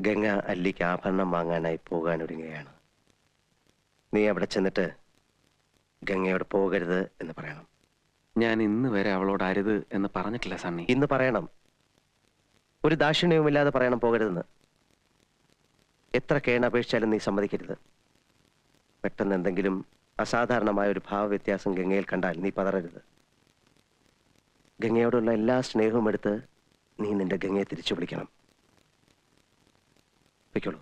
ഗംഗ അല്ലിക്ക് ആഭരണം വാങ്ങാനായി പോകാൻ ഒരുങ്ങുകയാണ് നീ അവിടെ ചെന്നിട്ട് ഗംഗയോട് പോകരുത് എന്ന് പറയണം. ഞാൻ ഇന്ന് വരെ അവളോട് അരുത് എന്ന് പറഞ്ഞിട്ടില്ല സണ്ണി. ഇന്ന് പറയണം. ഒരു ദാക്ഷിണ്യവുമില്ലാതെ പറയണം പോകരുതെന്ന്. എത്ര കേണപേക്ഷിച്ചാലും നീ സമ്മതിക്കരുത്. പെട്ടെന്ന് എന്തെങ്കിലും അസാധാരണമായ ഒരു ഭാവവ്യത്യാസം ഗംഗയിൽ കണ്ടാൽ നീ പതറരുത്. ഗംഗയോടുള്ള എല്ലാ സ്നേഹവും എടുത്ത് നീ നിന്റെ ഗംഗയെ തിരിച്ചു വിളിക്കണം. വയ്ക്കോളൂ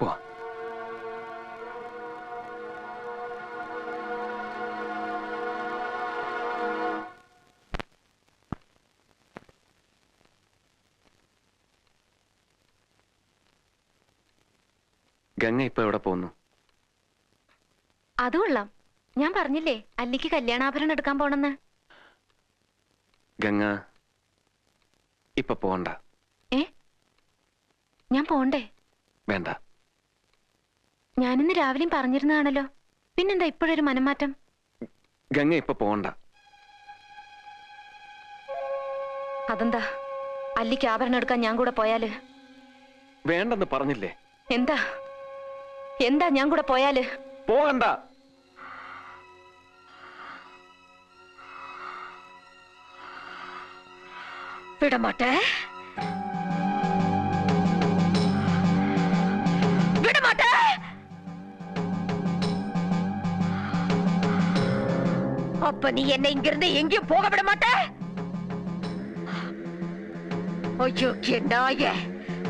പോവാ. ഗംഗ ഇപ്പൊ എവിടെ പോകുന്നു? അത് കൊള്ളാം. ഞാൻ പറഞ്ഞില്ലേ അല്ലിക്ക് കല്യാണാഭരണം എടുക്കാൻ പോണെന്ന്. ഗംഗ ഇപ്പൊ പോണ്ട ഏ ഞാൻ പോണ്ടേ? വേണ്ട. ഞാനിന്ന് രാവിലെയും പറഞ്ഞിരുന്നതാണല്ലോ. പിന്നെന്താ ഇപ്പോഴൊരു മനംമാറ്റം? ഗംഗ ഇപ്പൊ പോണ്ട. അതെന്താ? അല്ലിക്ക് ആഭരണം എടുക്കാൻ ഞാൻ കൂടെ പോയാൽ? വേണ്ടെന്ന് പറഞ്ഞില്ലേ? എന്താ? എന്താ ഞാൻ കൂടെ പോയാൽ? പോകണ്ട. വിടമാട്ടെ விட அப்ப நீ என்ன இங்கிருந்து எங்கேயும் போக விட மாட்ட அயோக்கிய நாய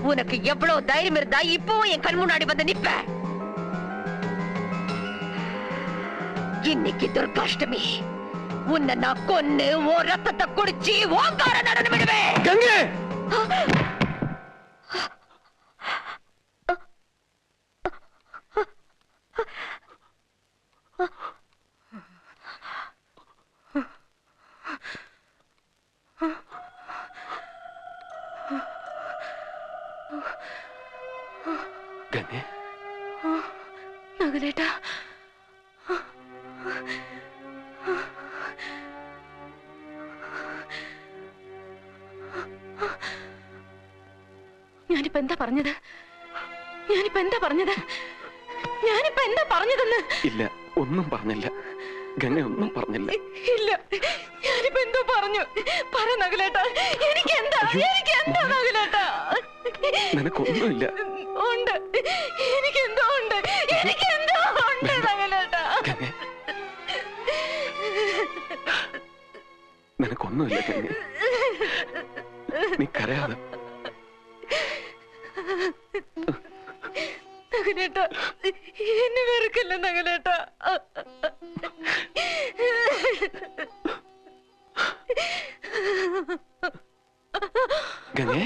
உனக்கு எவ்வளவு தைரியம் இருந்தா இப்பவும் என் கண் முன்னாடி வந்து நிப்ப இன்னைக்கு துர்காஷ்டமி உன்னை நான் கொன்னு ஓ ரத்தத்தை குடிச்சு ஓங்கார நடனம் விடுவேன் നഗലേട്ടാ ഞാനിപ്പോ എന്താ പറഞ്ഞത്? ഞാനിപ്പോ എന്താ പറഞ്ഞത്? ഞാനിപ്പോ എന്താ പറഞ്ഞതെന്ന്? ഇല്ല ഒന്നും പറഞ്ഞില്ല. ഗംഗ ഒന്നും പറഞ്ഞില്ല. ഇല്ല ഞാനിപ്പോ എന്തോ പറഞ്ഞു. പറ നഗലേട്ടാ എനിക്ക് എന്താ എനിക്ക് എന്താ നഗലേട്ടാ നിനക്കൊന്നുമില്ല. ഉണ്ട്. എനിക്ക് എന്തോ നിനക്കൊന്നുമില്ല ഗംഗേ നീ കരയാതെ. നഗലേട്ടാ എന്നെ വെറുക്കല്ല നഗലേട്ടാ ഗംഗേ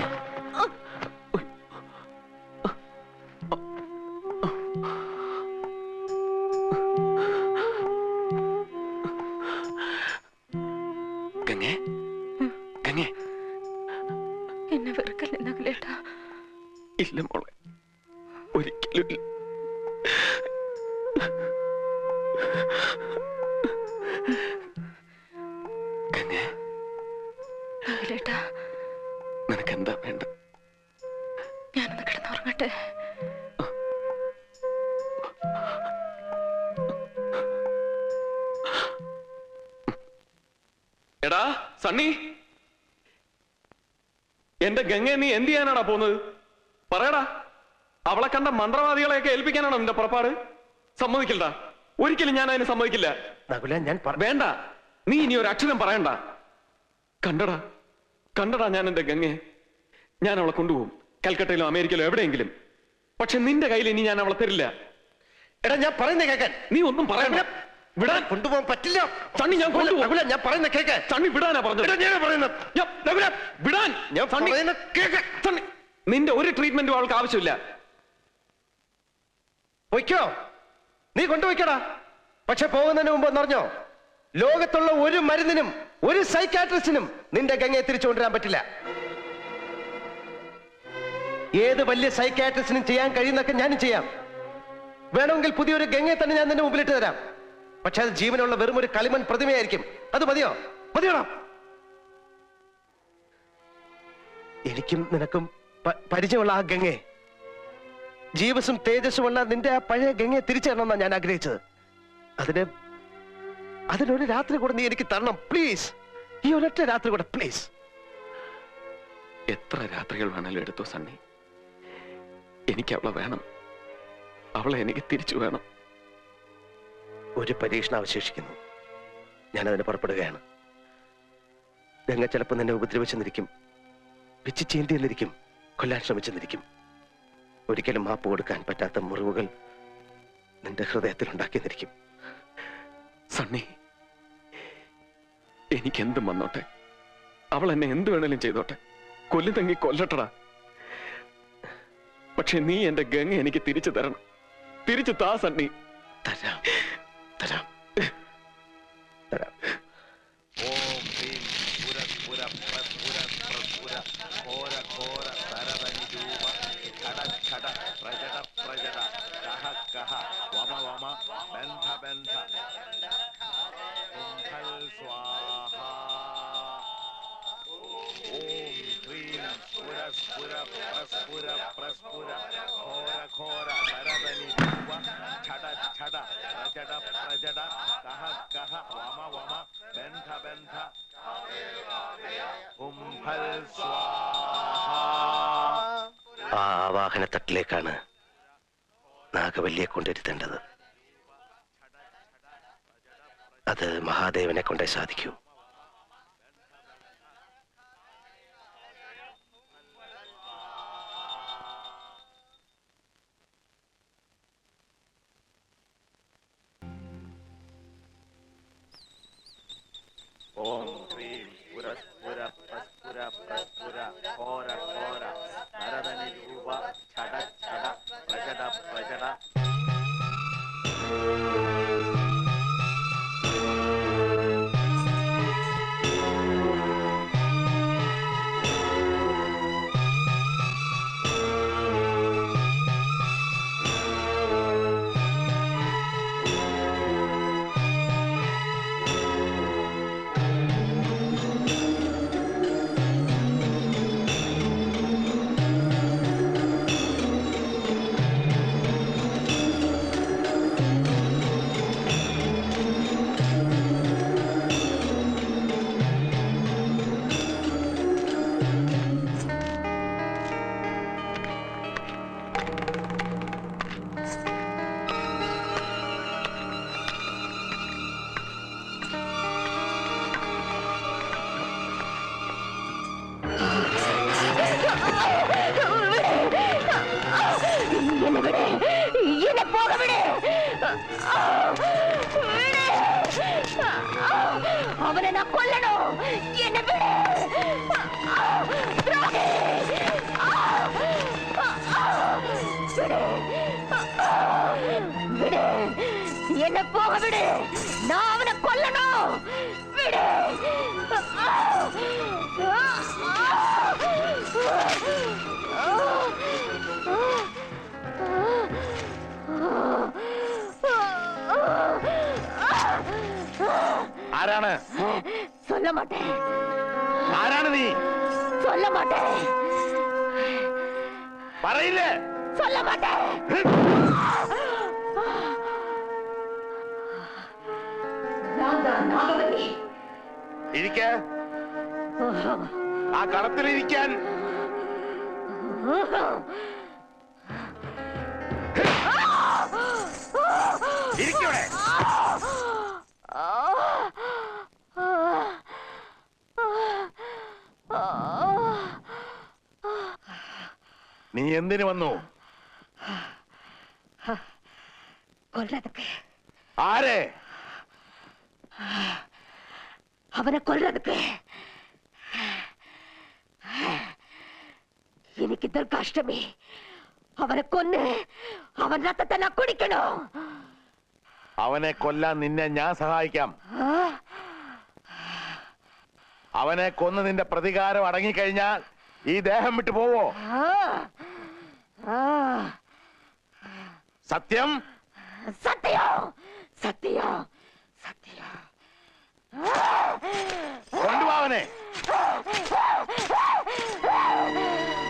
ഇല്ല മോളെ. ഒരിക്കലും ഇല്ല. ഗംഗേ നഗലേട്ടാ നിനക്ക് എന്താ വേണ്ട? ഞാനൊന്ന് കിടന്നുറങ്ങട്ടെ. എടാ സണ്ണി. എന്റെ ഗംഗ നീ എന്ത് ചെയ്യാനാടാ പോകുന്നത്? പറയടാ അവളെ കണ്ട മന്ത്രവാദികളെയൊക്കെ ഏൽപ്പിക്കാനാണോ നിന്റെ പുറപ്പാട്? സമ്മതിക്കില്ല ഒരിക്കലും ഞാൻ അതിന് സമ്മതിക്കില്ല. നകുല ഞാൻ വേണ്ട. നീ ഇനി ഒരു അക്ഷരം പറയണ്ട. കണ്ടടാ കണ്ടടാ ഞാൻ എന്റെ ഗംഗയെ. ഞാൻ അവളെ കൊണ്ടുപോകും. കൽക്കട്ടയിലോ അമേരിക്കയിലോ എവിടെയെങ്കിലും. പക്ഷെ നിന്റെ കയ്യിൽ ഇനി ഞാൻ അവളെ തരില്ല. എടാ ഞാൻ പറയുന്ന കേക്കാൻ. നീ ഒന്നും പറയണ്ട. വിടാൻ കൊണ്ടുപോകാൻ പറ്റില്ല. തണ്ണി ഞാൻ കൊണ്ടുപോകും. നകുല ഞാൻ പറയുന്ന കേക്ക് തണ്ണി വിടാനാ പറഞ്ഞത്. ഞാൻ പറയുന്നത്. വിടാൻ. ഞാൻ പറയുന്ന കേക്ക് സണ്ണി, നിന്റെ ഒരു ട്രീറ്റ്മെന്റും അവൾക്ക് ആവശ്യമില്ല. വയ്ക്കോ നീ കൊണ്ടുപോയിക്കടാ. പക്ഷെ പോകുന്നതിന് മുമ്പ് എന്നറിഞ്ഞോ ലോകത്തുള്ള ഒരു മരുന്നിനും ഒരു സൈക്കാട്രിസ്റ്റിനും നിന്റെ ഗംഗയെ തിരിച്ചു കൊണ്ടുവരാൻ പറ്റില്ല. ഏത് വലിയ സൈക്കാട്രിസ്റ്റിനും ചെയ്യാൻ കഴിയുന്നൊക്കെ ഞാനും ചെയ്യാം. വേണമെങ്കിൽ പുതിയൊരു ഗംഗയെ തന്നെ ഞാൻ നിന്റെ മുമ്പിലിട്ട് തരാം. പക്ഷെ അത് ജീവനുള്ള വെറും ഒരു കളിമൺ പ്രതിമയായിരിക്കും. അത് മതിയോ? മതിയോടാ. എനിക്കും നിനക്കും പരിചയമുള്ള ആ ഗംഗെ ജീവസും തേജസ്സുമുള്ള നിന്റെ ആ പഴയ ഗംഗയെ തിരിച്ചറിയണമെന്നാണ് ഞാൻ ആഗ്രഹിച്ചത്. അതിന് അതിനൊരു രാത്രി കൂടെ നീ എനിക്ക് തരണം പ്ലീസ് ഈ ഒരൊറ്റ രാത്രി കൂടെ പ്ലീസ് എത്ര രാത്രികൾ വേണേലും എടുത്തു സണ്ണി. എനിക്ക് അവളെ വേണം. അവളെ എനിക്ക് തിരിച്ചു വേണം. ഒരു പരീക്ഷണം അവശേഷിക്കുന്നു. ഞാൻ അതിന് പുറപ്പെടുകയാണ്. ഗംഗ ചിലപ്പോൾ നിന്നെ ഉപദ്രവിച്ചെന്നിരിക്കും. പിച്ച് ചീന്തി എന്നിരിക്കും കൊല്ലാൻ ശ്രമിച്ചെന്നിരിക്കും. ഒരിക്കലും മാപ്പ് കൊടുക്കാൻ പറ്റാത്ത മുറിവുകൾ നിന്റെ ഹൃദയത്തിൽ ഉണ്ടാക്കിയെന്നിരിക്കും സണ്ണി എനിക്ക് എന്തും വന്നോട്ടെ. അവൾ എന്നെ എന്ത് വേണേലും ചെയ്തോട്ടെ. കൊല്ലു തങ്ങി കൊല്ലട്ടടാ. പക്ഷെ നീ എന്റെ ഗംഗ എനിക്ക് തിരിച്ചു തരണം. തിരിച്ചു താ സണ്ണി. തരാം. തരാം. ആ ആവാഹനത്തട്ടിലേക്കാണ് നാഗവല്ലിയെ കൊണ്ടിരുത്തേണ്ടത് അത് മഹാദേവനെ കൊണ്ടേ സാധിക്കൂ. ഓം என்ன போக விடு? நான் அவனை கொல்லணும். விடு. ஆரான சொல்ல மாட்டேன். ஆரான நீ. சொல்ல மாட்டேன். பறையில சொல்ல மாட்டேன். ഇരിക്ക. ആ കളത്തിലിരിക്കാൻ ഇരിക്കവിടെ നീ എന്തിനു വന്നു? ആരെ? அவனை கொல்றதுக்கு இன்னைக்கு துர்காஷ்டமி அவனை கொன்னு அவன் ரத்தத்தை நான் குடிக்கணும் അവനെ കൊല്ലാൻ നിന്നെ ഞാൻ സഹായിക്കാം ஆ? അവനെ കൊന്ന് നിന്റെ പ്രതികാരം അടങ്ങിക്കഴിഞ്ഞാൽ ഈ ദേഹം വിട്ടു പോവോ ஆ. ஆ. സത്യം சத்தியம் சத்தியம் சத்தியம் കൊണ്ടുപോവനെ.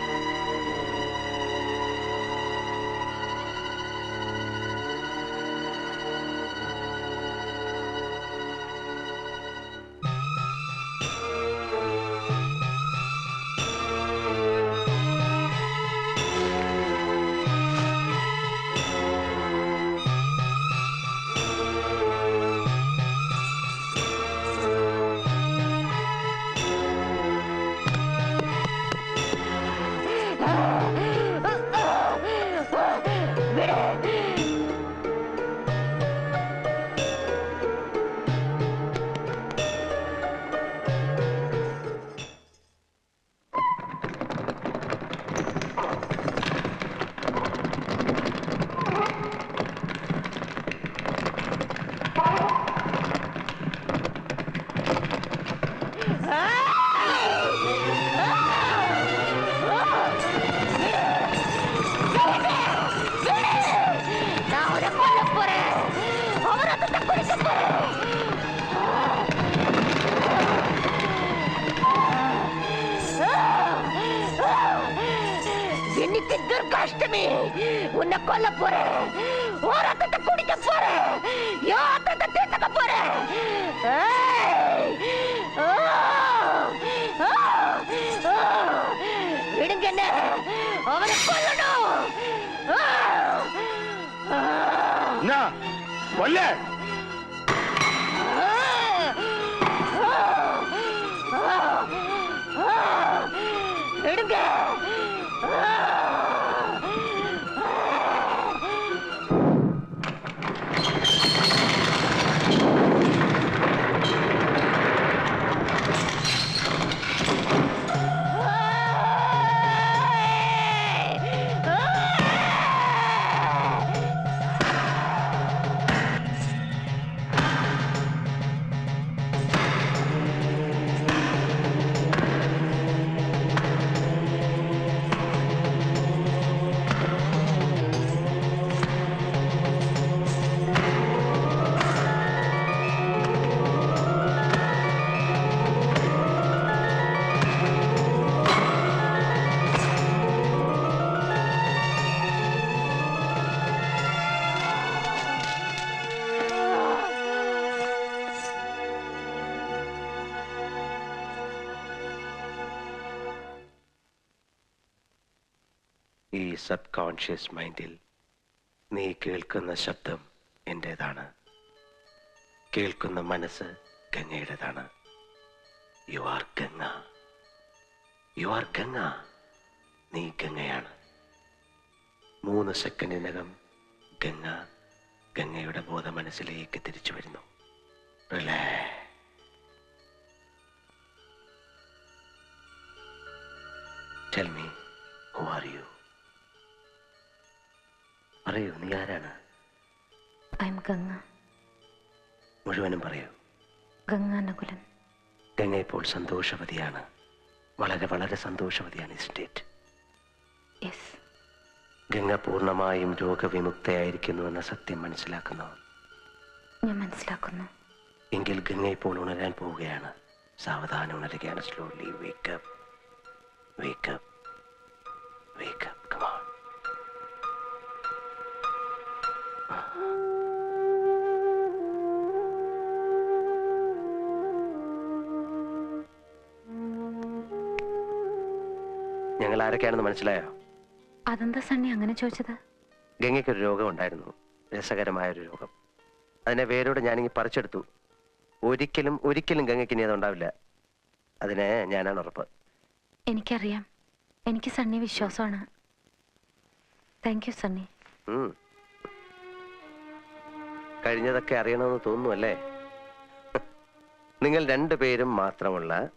ஒரு அத்தத்தை குடிக்க போறேன். யோ அத்தத்தை தீர்த்துக்க போறேன். விடுங்க என்ன? அவனை கொல்லணும். கொல்ல. விடுங்க. സബ് കോൺഷ്യസ് മൈൻഡിൽ നീ കേൾക്കുന്ന ശബ്ദം എന്റെതാണ് കേൾക്കുന്ന മനസ്സ് ഗംഗയുടേതാണ്. You are Ganga. You are Ganga. നീ ഗംഗയാണ്. മൂന്ന് സെക്കൻഡിനകം ഗംഗ ഗംഗയുടെ ബോധ മനസ്സിലേക്ക് തിരിച്ചു വരുന്നു. റിലേ പറയൂ നീ ആരാണ്? I am Ganga. മുഴുവനും പറയൂ. ഗംഗ നകുലൻ ഗംഗ ഇപ്പോൾ സന്തോഷവതിയാണ്. വളരെ വളരെ സന്തോഷവതിയാണ് സ്റ്റേറ്റ് യെസ് ഗംഗ പൂർണമായും രോഗവിമുക്തയായിരിക്കുന്നു എന്ന സത്യം മനസ്സിലാക്കുന്നു. ഞാൻ മനസ്സിലാക്കുന്നു. എങ്കിൽ ഗംഗ ഇപ്പോൾ ഉണരാൻ പോവുകയാണ്. സാവധാനം ഉണരുകയാണ്. Slowly wake up wake up wake up ആരൊക്കെയാണെന്ന് മനസ്സിലായോ? അതെന്താ സണ്ണി അങ്ങനെ ചോദിച്ചത്? ഗംഗയ്ക്കൊരു രോഗം ഉണ്ടായിരുന്നു. രസകരമായ ഒരു രോഗം. അതിനെ വേരോടെ ഞാനിങ്ങി പറിച്ചെടുത്തു. ഒരിക്കലും ഒരിക്കലും ഗംഗയ്ക്ക് ഇനി അതുണ്ടാവില്ല. അതിനെ ഞാനാണ് ഉറപ്പ്. എനിക്കറിയാം. എനിക്ക് സണ്ണി വിശ്വാസമാണ്. Thank you Sunny. ഉം. കഴിഞ്ഞതൊക്കെ അറിയണമെന്ന് തോന്നുന്നു അല്ലേ നിങ്ങൾ രണ്ടുപേരും മാത്രമുള്ള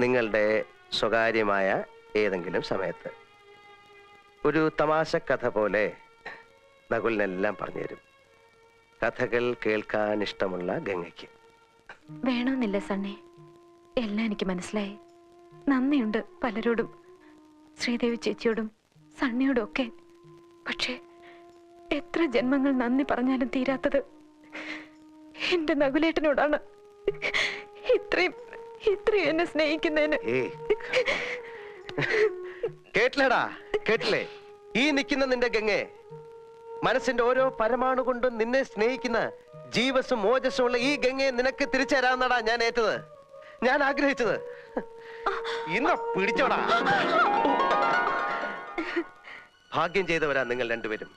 നിങ്ങളുടെ സ്വകാര്യമായ ഏതെങ്കിലും സമയത്ത്. ഒരു തമാശ കഥ പോലെ നകുലിനെല്ലാം പറഞ്ഞുതരും. കഥകൾ കേൾക്കാൻ ഇഷ്ടമുള്ള ഗംഗയ്ക്ക്. വേണമെന്നില്ല സണ്ണേ. എല്ലാം എനിക്ക് മനസ്സിലായി. നന്ദിയുണ്ട് പലരോടും. ശ്രീദേവി ചേച്ചിയോടും സണ്ണിയോടും ഒക്കെ. പക്ഷേ എത്ര ജന്മങ്ങൾ നന്ദി പറഞ്ഞാലും തീരാത്തത് എന്റെ നകുലേട്ടനോടാണ്. ഇത്രയും ഇത്രയും എന്നെ സ്നേഹിക്കുന്നതിന്. കേട്ടില്ലടാ കേട്ടില്ലേ? ഈ നിൽക്കുന്ന നിന്റെ ഗംഗെ മനസ്സിന്റെ ഓരോ പരമാണു കൊണ്ടും നിന്നെ സ്നേഹിക്കുന്ന ജീവസും മോജസ്സും ഉള്ള ഈ ഗംഗയെ നിനക്ക് തിരിച്ചേരാന്നടാ ഞാൻ ഏറ്റത്. ഞാൻ ആഗ്രഹിച്ചത്. ഇന്ന പിടിച്ചോടാ. ഭാഗ്യം ചെയ്തവരാ നിങ്ങൾ രണ്ടുപേരും.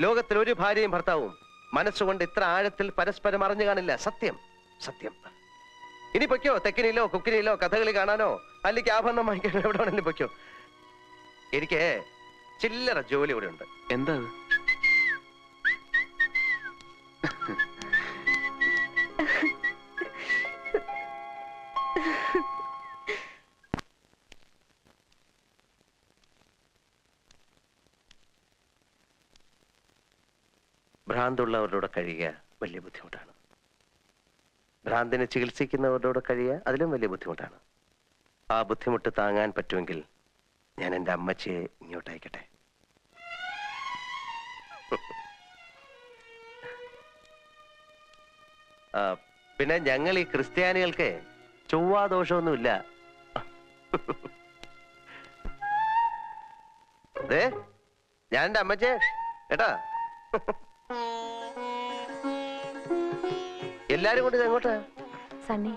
ലോകത്തിൽ ഒരു ഭാര്യയും ഭർത്താവും മനസ്സുകൊണ്ട് ഇത്ര ആഴത്തിൽ പരസ്പരം അറിഞ്ഞു കാണില്ല. സത്യം സത്യം. ഇനി പൊയ്ക്കോ? തെക്കിനിലോ കുക്കിനിലോ കഥകളി കാണാനോ? അല്ലെങ്കിൽ ആഭരണം വാങ്ങിക്കാനോ എവിടെ വേണമെങ്കിലും പൊയ്ക്കോ? എനിക്ക് ചില്ലറ ജോലി ഇവിടെ ഉണ്ട്. എന്താ? ഭ്രാന്തുള്ളവരുടെ കഴിയുക വലിയ ബുദ്ധിമുട്ടാണ്. ഭ്രാന്തിനെ ചികിത്സിക്കുന്നവരോട് കഴിയുക അതിലും വലിയ ബുദ്ധിമുട്ടാണ്. ആ ബുദ്ധിമുട്ട് താങ്ങാൻ പറ്റുമെങ്കിൽ ഞാൻ എന്റെ അമ്മച്ചിയെ ഇങ്ങോട്ട് അയക്കട്ടെ. ആ, പിന്നെ ഞങ്ങൾ ഈ ക്രിസ്ത്യാനികൾക്ക് ചൊവ്വാ ദോഷമൊന്നുമില്ല. ദേ ഞാൻ എന്റെ അമ്മച്ചേ ഏട്ടാ. എല്ലാരും കൊണ്ട് ഇത് എങ്ങോട്ടാ സണ്ണി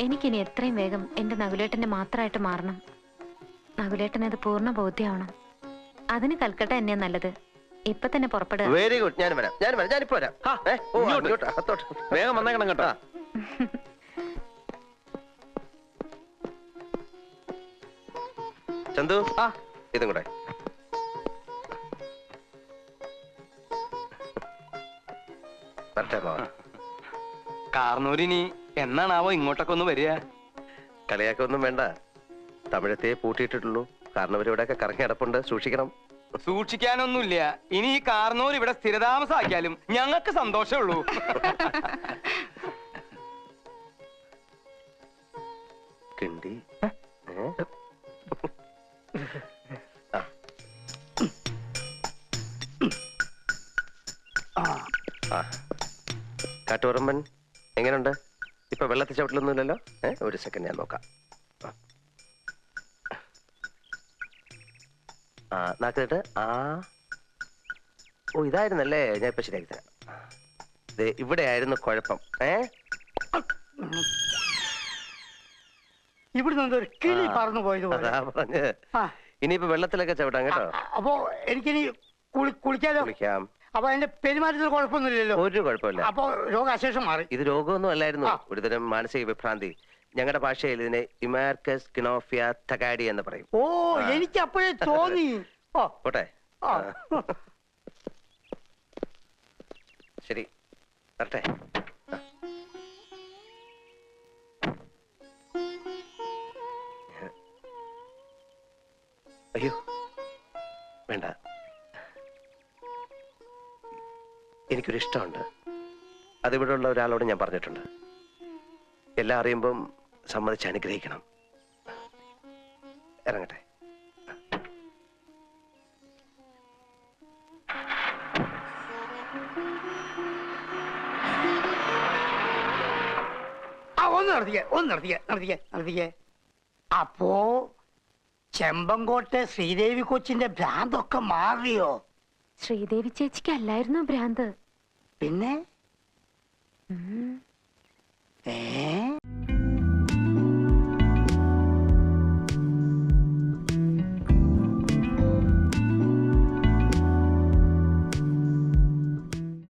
എനിക്കിനി എത്രയും വേഗം എന്റെ നകുലേട്ടന്റെ മാത്രമായിട്ട് മാറണം. നകുലേട്ടന് അത് പൂർണ ബോധ്യമാവണം. അതിന് കൽക്കട്ട എന്നെ നല്ലത്. ഇപ്പൊ തന്നെ പുറപ്പെടുക. വെരി ഗുഡ് ഞാൻ വരാം. ഞാൻ വരാം. ഞാനിപ്പോ വരാം. ആ, ഏ, ഓ, ഇങ്ങോട്ട്. അങ്ങോട്ട്, അകത്തോട്ട്. വേഗം വന്നേക്കണം കേട്ടോ. ആ. ചന്തു? ആ. ഇതും കൂടെ. വരട്ടെ മാവാ കാർന്നൂരിനി എന്നാണാവോ ഇങ്ങോട്ടൊക്കെ ഒന്ന് വരിക? കളിയാക്കൊന്നും വേണ്ട. തമിഴത്തെ പൂട്ടിയിട്ടിട്ടുള്ളൂ. കാരണം ഇവിടെയൊക്കെ കറങ്ങി കിടപ്പുണ്ട് സൂക്ഷിക്കണം. സൂക്ഷിക്കാനൊന്നുമില്ല. ഇനി ഈ കാർന്നൂർ ഇവിടെ സ്ഥിരതാമസാക്കിയാലും ഞങ്ങൾക്ക് സന്തോഷമുള്ളൂ കിണ്ടി. കാട്ടുപറമ്പൻ. എങ്ങനെയുണ്ട് ഇപ്പൊ വെള്ളത്തിൽ ചവിട്ടിലൊന്നുമില്ലല്ലോ? ഏ ഒരു സെക്കൻഡ് ഞാൻ നോക്കാം. ആ. നാക്കിട്ട് ആ. ഓ ഇതായിരുന്നല്ലേ? ഞാൻ ഇപ്പൊ ശരിയാക്കി തരാം. ദേ, ഇവിടെയായിരുന്നു കുഴപ്പം. ഏ? ഇവിടുന്ന് ഒരു കിളി പറന്നു പോയത് പോലെ. അതാ പറഞ്ഞ്. ഇനിയിപ്പോ വെള്ളത്തിലൊക്കെ ചവിട്ടാം കേട്ടോ. അപ്പോ എനിക്കിനി കുളി കുളിക്കാലോ? കുളിക്കാം. അപ്പൊ എന്റെ പെരുമാറ്റത്തിൽ കുഴപ്പമൊന്നുമില്ലല്ലോ. ഒരു കുഴപ്പമില്ല. അപ്പൊ രോഗാശേഷം മാറി. ഇത് രോഗമൊന്നും അല്ലായിരുന്നു. ഒരുതരം മാനസിക വിഭ്രാന്തി. ഞങ്ങളുടെ ഭാഷയിൽ ഇതിനെ ഇമാർക്കസ് കിനോഫിയ തകാഡി എന്ന് പറയും. ഓ എനിക്ക് അപ്പോഴേ തോന്നി. ഓ പോട്ടെ. ശരി. വരട്ടെ. അയ്യോ. വേണ്ട. എനിക്കൊരു ഇഷ്ടമുണ്ട് അതിവിടെ ഉള്ള ഒരാളോട് ഞാൻ പറഞ്ഞിട്ടുണ്ട്. എല്ലാം അറിയുമ്പം സമ്മതിച്ച് അനുഗ്രഹിക്കണം. ഇറങ്ങട്ടെ. ആ ഒന്ന് ഒന്ന് അപ്പോ ചെമ്പങ്കോട്ടെ ശ്രീദേവി കൊച്ചിന്റെ ഭ്രാന്തൊക്കെ മാറിയോ? ശ്രീദേവി ചേച്ചിക്ക് അല്ലായിരുന്നു ഭ്രാന്ത്? പിന്നെ. ഏ?